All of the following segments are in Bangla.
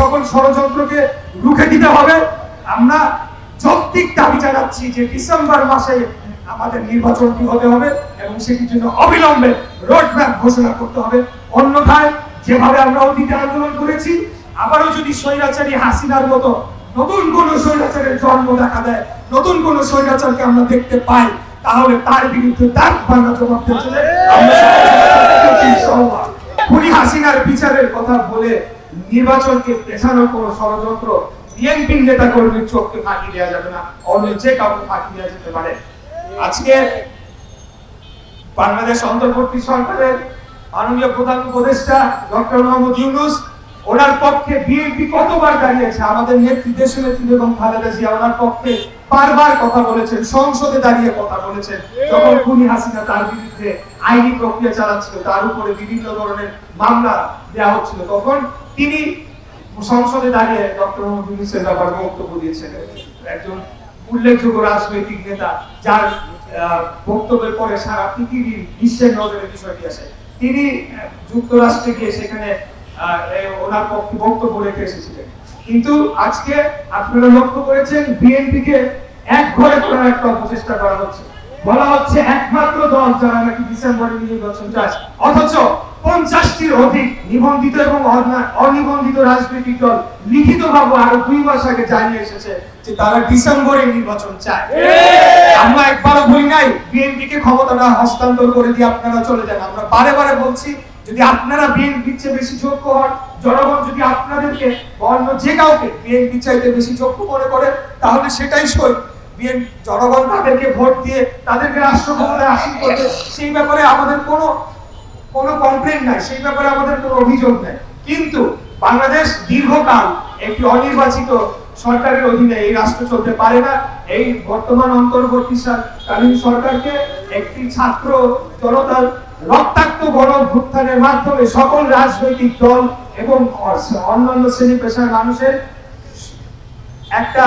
সকল ষড়যন্ত্রকে রুখে দিতে হবে। আমরা যৌক্তিক দাবি জানাচ্ছি যে ডিসেম্বর মাসে আমাদের নির্বাচনটি হতে হবে এবং সেটির জন্য অবিলম্বে রোডম্যাপ ঘোষণা করতে হবে। অন্যথায় যেভাবে আমরা অতীতে আন্দোলন করেছি, আবারও যদি স্বৈরাচারী হাসিনার মতো নতুন কোন স্বৈরাচারের জন্ম দেখা দেয়, নতুন কোন স্বৈরাচারকে আমরা দেখতে পাই, তাহলে তার বিরুদ্ধে তার বাংলা জবাব দিতে হাসিনার বিচারের কথা বলে নির্বাচনকে পেছানোর কোন ষড়যন্ত্র বিএনপি নেতা কর্মীর চোখকে ফাঁকি দেওয়া যাবে না, অন্য যে কাউকে ফাঁকি দেওয়া যেতে পারে। আজকে বাংলাদেশ অন্তর্বর্তী সরকারের মাননীয় প্রধান উপদেষ্টা ডক্টর মোহাম্মদ ইউনুস, ওনার পক্ষে বিএনপি কতবার দাঁড়িয়েছে? আমাদের নেত্রী দেশের নেত্রী এবং খালেদা জিয়া, ওনার পক্ষে বারবার কথা বলেছেন, সংসদে দাঁড়িয়ে কথা বলেছেন। যখন খুনি হাসিনা তার বিরুদ্ধে আইনি প্রক্রিয়া চালাচ্ছিল, তার উপরে বিভিন্ন ধরনের মামলা দেওয়া হচ্ছিল, তখন তিনি সংসদে দাঁড়িয়ে ডক্টর মোহাম্মদ ইউনুসের ব্যাপারে বক্তব্য দিয়েছেন। একজন উল্লেখযোগ্য রাজনৈতিক নেতা, যার বক্তব্যের পরে সারা পৃথিবীর বিশ্বের নজরে বিষয়টি আসে। তিনি যুক্তরাষ্ট্রে গিয়ে সেখানে ওনার পক্ষে বক্তব্য রেখে এসেছিলেন। কিন্তু আজকে আপনারা লক্ষ্য করেছেন বিএনপি কে এক ঘরে করার একটা অপচেষ্টা করা হচ্ছে। বলা হচ্ছে একমাত্র দল যারা নাকি ডিসেম্বরে নির্বাচন চায়, অথচ পঞ্চাশটির অধিক নিবন্ধিত এবং অনিবন্ধিত রাজনৈতিক দল লিখিত ভাবে আরও দুই মাস আগে জানিয়ে এসেছে যে তারা ডিসেম্বরে নির্বাচন চায়। আমরা একবারও বলি নাই বিএনপি কে ক্ষমতাটা হস্তান্তর করে দিয়ে আপনারা চলে যান। আমরা বারে বারে বলছি যদি আপনারা বিএনপির চেয়ে বেশি যোগ্য হন জনগণ যদি আপনাদেরকে অন্য যে কাউকে বিএনপি চাইতে বেশি যোগ্য মনে করে তাহলে সেটাই সই। জনগণ তাদেরকে ভোট দিয়ে তাদেরকে রাষ্ট্র ক্ষমতায় আসীন করবে সেই ব্যাপারে আমাদের কোনো কোনো কমপ্লেন নাই, সেই ব্যাপারে আমাদের কোনো অভিযোগ নাই। কিন্তু বাংলাদেশ দীর্ঘকাল একটি অনির্বাচিত সরকারের অধীনে এই রাষ্ট্র চলতে পারে না। এই বর্তমান অন্তর্বর্তীকালীন সরকারকে একটি ছাত্র জনতার রক্তাক্ত গণ অভ্যুত্থানের মাধ্যমে সকল রাজনৈতিক দল এবং অন্যান্য শ্রেণি পেশার মানুষের একটা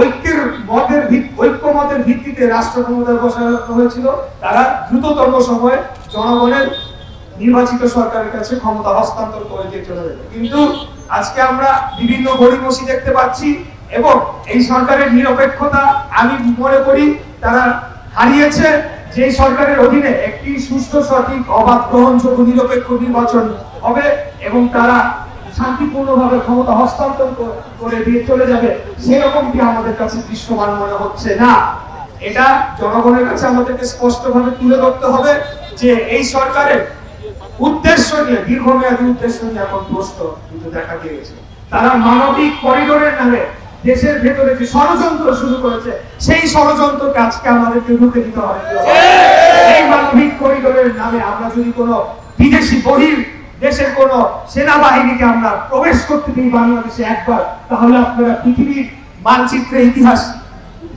ঐক্যের মতের ঐক্যমতের ভিত্তিতে রাষ্ট্র ক্ষমতায় বসানো হয়েছিল। তারা দ্রুততম সময়ে জনগণের নির্বাচিত সরকারের কাছে ক্ষমতা হস্তান্তর করে দিয়ে চলে যাবে। কিন্তু আজকে আমরা বিভিন্ন গড়িমসি দেখতে পাচ্ছি এবং এই সরকারের নিরপেক্ষতা আমি মনে করি তারা হারিয়েছে। যে সরকারের অধীনে একটি সুষ্ঠু, সঠিক, অবাধ, গ্রহণযোগ্য, নিরপেক্ষ নির্বাচন হবে এবং তারা শান্তিপূর্ণভাবে ক্ষমতা হস্তান্তর করে দিয়ে চলে যাবে, সেরকমটি আমাদের কাছে দৃশ্যমান মনে হচ্ছে না। এটা জনগণের কাছে আমাদেরকে স্পষ্টভাবে তুলে ধরতে হবে। যে এই সরকারের উদ্দেশ্য নিয়ে, দীর্ঘমেয়াদী উদ্দেশ্য নিয়ে এখন প্রশ্ন কিন্তু দেখা দিয়েছে। তারা মানবিক করিডোরের নামে দেশের ভেতরে যে ষড়যন্ত্র শুরু করেছে, সেই ষড়যন্ত্র কাজকে আমাদেরকে রুখে দিতে হবে। এই মানবিক করিডোরের নামে আমরা যদি কোনো বিদেশি বহির দেশের কোন সেনাবাহিনীকে আমরা প্রবেশ করতে দিই বাংলাদেশে একবার, তাহলে আপনারা পৃথিবীর মানচিত্রে ইতিহাস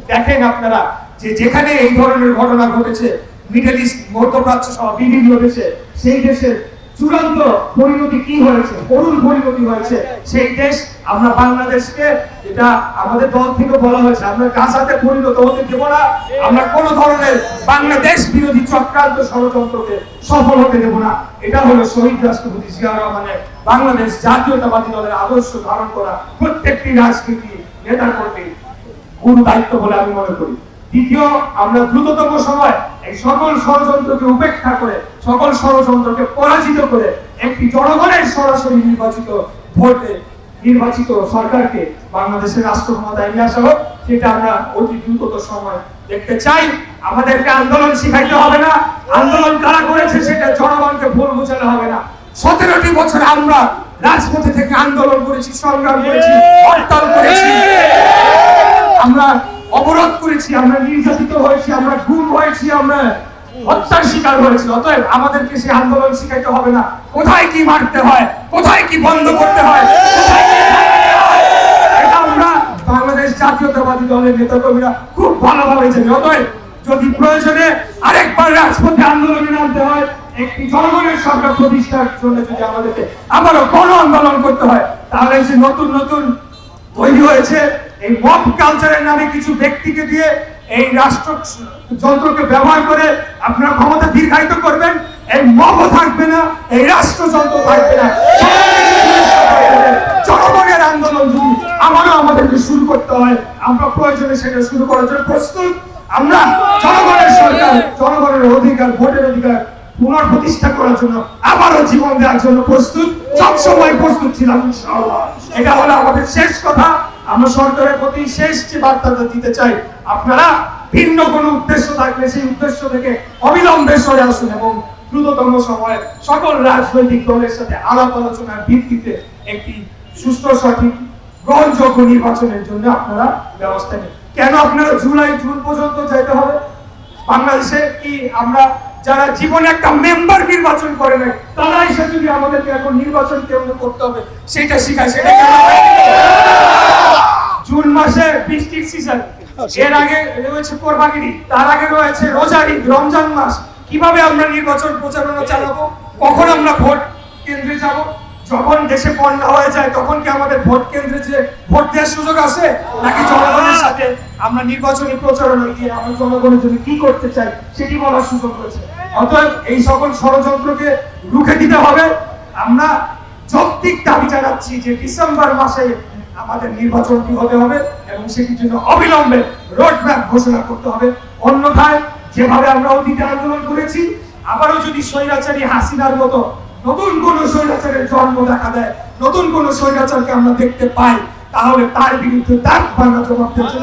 দেখেন আপনারা যে যেখানে এই ধরনের ঘটনা ঘটেছে মিডল ইস্ট মধ্যপ্রাচ্য সহ বিভিন্ন দেশে, সেই দেশের চূড়ান্ত পরিণতি কি হয়েছে? করুণ পরিণতি হয়েছে। সেই দেশ আমরা বাংলাদেশকে, এটা আমাদের দল থেকে বলা হয়েছে, আমরা গাছাতে পরিণত হতে দেব না। আমরা কোন ধরনের বাংলাদেশ বিরোধী চক্রান্ত ষড়যন্ত্রকে সফল হতে দেব না। এটা হলো শহীদ রাষ্ট্রপতি জিয়া রহমানের বাংলাদেশ জাতীয়তাবাদী দলের আদর্শ ধারণ করা প্রত্যেকটি রাজনীতি নেতার প্রতি গুরু দায়িত্ব বলে আমি মনে করি। দ্বিতীয়, আমরা দ্রুততম সময় এই সকল ষড়যন্ত্রকে উপেক্ষা করে, সকল ষড়যন্ত্রকে পরাজিত করে একটি জনগণের সরাসরি নির্বাচিত ভোটে নির্বাচিত সরকারকে বাংলাদেশের রাষ্ট্র ক্ষমতায় নিয়ে আসা হোক, সেটা আমরা অতি দ্রুততর সময় দেখতে চাই। আমাদেরকে আন্দোলন শিখাইতে হবে না। আন্দোলন কারা করেছে সেটা জনগণকে ভুল বোঝানো হবে না। সতেরোটি বছর আমরা রাজপথে থেকে আন্দোলন করেছি, সংগ্রাম করেছি, হরতাল করেছি। আমরা অবরোধ করেছি, আমরা নির্যাতিত হয়েছি, আমরা গুম হয়েছি, আমরা হত্যার শিকার হয়েছি। অতএব আমাদেরকে সেই আন্দোলন শিখাইতে হবে না। কোথায় কি মারতে হয়, কোথায় কি বন্ধ করতে হয় আমরা বাংলাদেশ জাতীয়তাবাদী দলের নেতাকর্মীরা খুব ভালোভাবে জানি। অতএব যদি প্রয়োজনে আরেকবার রাজপথে আন্দোলনে নামতে হয়, একটি জনগণের সরকার প্রতিষ্ঠার জন্য যদি আমাদেরকে আবারও গণ আন্দোলন করতে হয়, তাহলে যে নতুন নতুন তৈরি হয়েছে। এই মব কালচারের নামে কিছু ব্যক্তিকে দিয়ে এই রাষ্ট্র যন্ত্রকে ব্যবহার করে আপনারা ক্ষমতা দীর্ঘায়িত করবেন, এই মবও থাকবে না, এই রাষ্ট্রযন্ত্র থাকবে না। জনগণের যদি শুরু করতে হয়, আমরা প্রয়োজনে সেটা শুরু করার জন্য প্রস্তুত। আমরা জনগণের সরকার, জনগণের অধিকার, ভোটের অধিকার পুনঃপ্রতিষ্ঠা করার জন্য আবারও জীবন দেওয়ার জন্য প্রস্তুত। সবসময় প্রস্তুত ছিলাম এটা হলো আমাদের শেষ কথা। আমরা সরকারের প্রতি শেষ যে বার্তাটা দিতে চাই, আপনারা ভিন্ন কোনো উদ্দেশ্য থাকলে সেই উদ্দেশ্য থেকে অবিলম্বে সরে আসুন এবং দ্রুততম সময়ে সকল রাজনৈতিক দলের সাথে আলাপ আলোচনার ভিত্তিতে একটি সুস্থ সঠিক, গ্রহণযোগ্য নির্বাচনের জন্য আপনারা ব্যবস্থা নেন। কেন আপনারা জুলাই, জুন পর্যন্ত যেতে হবে? বাংলাদেশে কি আমরা যারা জীবনে একটা মেম্বার নির্বাচন করে নাই, তারা এসে যদি আমাদেরকে এখন নির্বাচন কেমন করতে হবে, সেটা শিখায়, সেটা কেন হয়? জুন মাসে বৃষ্টির সিজন এর আগে রয়েছে কোরবানি তার আগে রয়েছে রমজান মাস। কীভাবে আমরা নির্বাচন প্রচারণা চালাবো? কখন আমরা ভোট কেন্দ্রে যাব? যখন দেশে বন্যা হয়ে যায়, তখন কি আমাদের ভোট কেন্দ্রে যে ভোট দেওয়ার সুযোগ আছে, নাকি জনগণের সাথে আমরা নির্বাচনী প্রচারণা দিয়ে আমরা জনগণের জন্য কি করতে চাই, সেটি বলার সুযোগ রয়েছে। অতএব এই সকল ষড়যন্ত্রকে রুখে দিতে হবে। আমরা যৌক্তিক দাবি জানাচ্ছি যে ডিসেম্বর মাসে আমাদের নির্বাচনটি হতে হবে। এবং সেটির জন্য অবিলম্বে রোডম্যাপ ঘোষণা করতে হবে। অন্যথায় যেভাবে আমরা অতীতে আন্দোলন করেছি, আবারও যদি স্বৈরাচারী হাসিনার মতো নতুন কোন স্বৈরাচারের জন্ম দেখা দেয়, নতুন কোন স্বৈরাচারকে আমরা দেখতে পাই, তাহলে তার বিরুদ্ধে তার ভাঙা জবাব দিতে